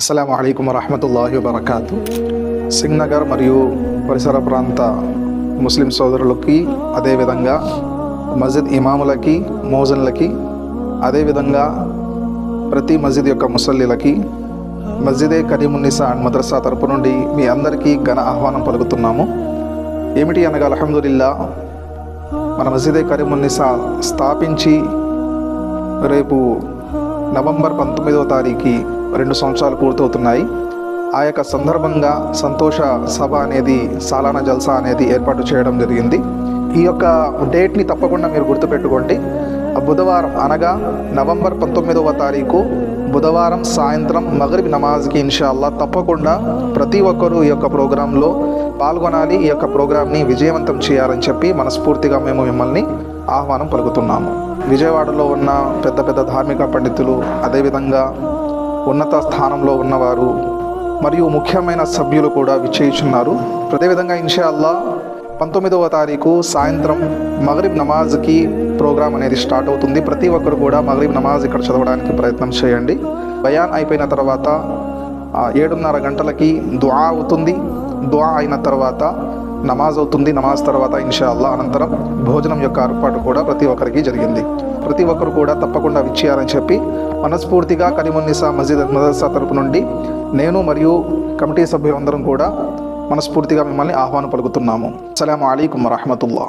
అస్సలం అయికం వరహమతుల్లాహి వబర్కాతు. సింగ్నగర్ మరియు పరిసర ప్రాంత ముస్లిం సోదరులకి అదేవిధంగా మస్జిద్ ఇమాములకి మోజన్లకి అదేవిధంగా ప్రతి మస్జిద్ యొక్క ముసల్లీలకి మస్జిదే కరీమున్నిసా అండ్ మద్రసా తరపు నుండి మీ అందరికీ ఘన ఆహ్వానం పలుకుతున్నాము. ఏమిటి అనగా అల్హమ్దుల్లా మన మస్జిదే కరీమున్నిసా స్థాపించి రేపు నవంబర్ పంతొమ్మిదవ తారీఖు రెండు సంవత్సరాలు పూర్తవుతున్నాయి. ఆ యొక్క సందర్భంగా సంతోష సభ అనేది సాలానా జల్సా అనేది ఏర్పాటు చేయడం జరిగింది. ఈ యొక్క డేట్ని తప్పకుండా మీరు గుర్తుపెట్టుకోండి. బుధవారం అనగా నవంబర్ పంతొమ్మిదవ తారీఖు బుధవారం సాయంత్రం మగరిబ్ నమాజ్కి ఇన్షాల్లా తప్పకుండా ప్రతి ఒక్కరూ ఈ యొక్క ప్రోగ్రాంలో పాల్గొనాలి. ఈ యొక్క ప్రోగ్రాంని విజయవంతం చేయాలని చెప్పి మనస్ఫూర్తిగా మేము మిమ్మల్ని ఆహ్వానం పలుకుతున్నాము. విజయవాడలో ఉన్న పెద్ద పెద్ద ధార్మిక పండితులు అదేవిధంగా ఉన్నత స్థానంలో ఉన్నవారు మరియు ముఖ్యమైన సభ్యులు కూడా విచ్చేయుచున్నారు. అదేవిధంగా ఇన్షాల్లా పంతొమ్మిదవ తారీఖు సాయంత్రం మగరిబ్ నమాజ్కి ప్రోగ్రాం అనేది స్టార్ట్ అవుతుంది. ప్రతి ఒక్కరు కూడా మగరిబ్ నమాజ్ ఇక్కడ చదవడానికి ప్రయత్నం చేయండి. బయాన్ అయిపోయిన తర్వాత ఏడున్నర గంటలకి దుఆ అవుతుంది. దుఆ అయిన తర్వాత నమాజ్ అవుతుంది నమాజ్ తర్వాత ఇన్షా అల్లా అనంతరం భోజనం యొక్క ఏర్పాటు కూడా ప్రతి ఒక్కరికి జరిగింది. ప్రతి ఒక్కరు కూడా తప్పకుండా విచ్చేయాలని చెప్పి మనస్ఫూర్తిగా కరీమున్నిసా మస్జిద్ మదర్సా తరపు నుండి నేను మరియు కమిటీ సభ్యులందరం కూడా మనస్ఫూర్తిగా మిమ్మల్ని ఆహ్వానం పలుకుతున్నాము. అస్సలం అయికం వరహమతుల్లా.